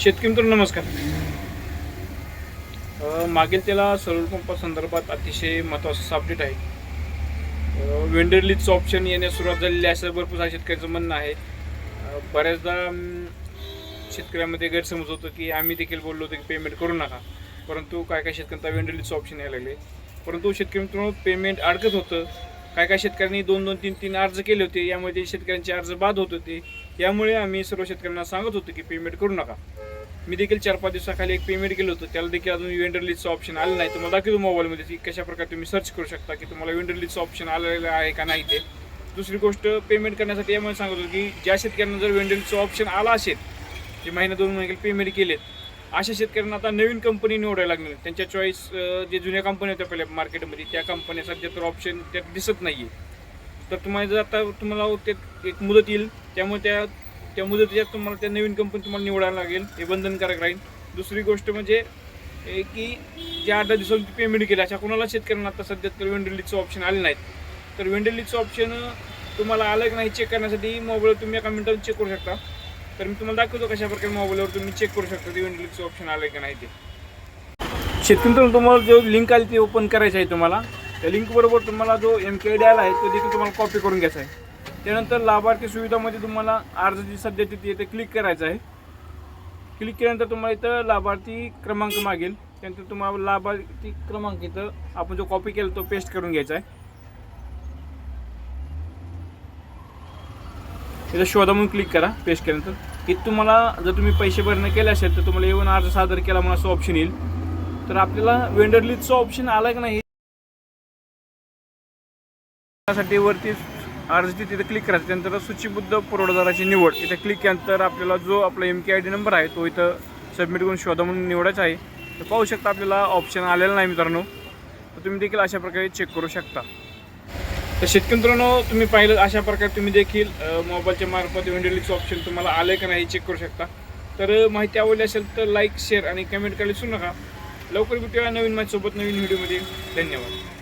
शेतकरी मित्रांनो नमस्कार. मागील त्याला सरोवर पंपा संदर्भात अतिशय महत्त्वाचं अपडेट आहे. वेंडर लीजचं ऑप्शन येण्यास सुरुवात झालेली आहे असं भरपूर साऱ्या शेतकऱ्यांचं म्हणणं आहे. बऱ्याचदा शेतकऱ्यामध्ये गैरसमज होतो की आम्ही देखील बोललो होतो की पेमेंट करू नका. परंतु काय काय शेतकऱ्यांना वेंडर लीजचं ऑप्शन यायला लागले. परंतु शेतकरी मित्रांनो पेमेंट अडकत होतं. काय काय शेतकऱ्यांनी दोन दोन तीन तीन अर्ज केले होते. यामध्ये शेतकऱ्यांचे अर्ज बाद होत होते. यामुळे आम्ही सर्व शेतकऱ्यांना सांगत होतो की पेमेंट करू नका. मी देखील चार पाच दिवसाखाली एक पेमेंट केलं होतं. त्याला देखील अजून वेंडर ऑप्शन आलं नाही. तुम्हाला दाखवतो मोबाईलमध्ये की कशा प्रकारे तुम्ही सर्च करू शकता की तुम्हाला वेंडर ऑप्शन आलेलं आहे का नाही ते. दुसरी गोष्ट पेमेंट करण्यासाठी यामुळे सांगत होतो की ज्या शेतकऱ्यांना जर वेंडर ऑप्शन आला असेल जे महिना दोन महिने पेमेंट केलेत अशा शेतकऱ्यांना आता नवीन कंपनी निवडायला लागणार त्यांच्या चॉईस जे जुन्या कंपन्या होत्या पहिल्या मार्केटमध्ये त्या कंपन्या सध्या तर ऑप्शन त्यात दिसत नाही आहे तर तुम्हाला जर आता तुम्हाला ते एक मुदत येईल त्यामुळे त्या त्या मुदतीच्या तुम्हाला त्या नवीन कंपनी तुम्हाला निवडायला लागेल. हे बंधनकारक राहील. दुसरी गोष्ट म्हणजे की ज्या आठ दहा दिवसांची पेमेंट केली अशा कोणाला शेतकऱ्यांना आता सध्या तर वेंडलिजचं ऑप्शन आले नाहीत. तर वेंडलिजचं ऑप्शन तुम्हाला आलं की नाही चेक करण्यासाठी मोबाईलवर तुम्ही एका मिनिटात चेक करू शकता. तर मी तुम्हाला दाखवतो कशा प्रकारे मोबाईलवर तुम्ही चेक करू शकता ते वेंडलिजचं ऑप्शन आलं की नाही ते. शेतकरी तुम्हाला जो लिंक आली ती ओपन करायची आहे तुम्हाला. त्या लिंकबरोबर तुम्हाला जो एम के डी आला आहे तो देखील तुम्हाला कॉपी करून घ्यायचा आहे. त्यानंतर लाभार्थी सुविधामध्ये तुम्हाला अर्ज जी सध्या तिथे येते क्लिक करायचं आहे. क्लिक केल्यानंतर तुम्हाला इथं लाभार्थी क्रमांक मागेल. त्यानंतर तुम्हाला लाभार्थी क्रमांक इथं आपण जो कॉपी केला तो पेस्ट करून घ्यायचा आहे. इथं शोधा म्हणून क्लिक करा पेस्ट केल्यानंतर. इथं तुम्हाला जर तुम्ही पैसे भरणं केले असेल तर तुम्हाला येऊन अर्ज सादर केला म्हणून असं ऑप्शन येईल. तर आपल्याला वेंडर लिस्टचं ऑप्शन आलं का नाही? त्यासाठी वरती अर्ज तिथे क्लिक करायचं. त्यानंतर सूचीबद्ध पुरवठादाराची निवड. इथे क्लिक केल्यानंतर आपल्याला जो आपला M K I D number आहे तो इथं सबमिट करून शोधा म्हणून निवडायचा आहे. तर पाहू शकता आपल्याला ऑप्शन आलेला नाही मित्रांनो. तर तुम्ही देखील अशा प्रकारे चेक करू शकता. तर शेतकरी मित्रांनो तुम्ही पाहिलं अशा प्रकारे तुम्ही देखील मोबाईलच्या मार्फत वेंडलिक्स ऑप्शन तुम्हाला आलं का नाही चेक करू शकता. तर माहिती आवडली असेल तर लाईक शेअर आणि कमेंट करायला विसरू नका. लवकर भेटूया नवीन माझ्यासोबत नवीन व्हिडिओमध्ये धन्यवाद.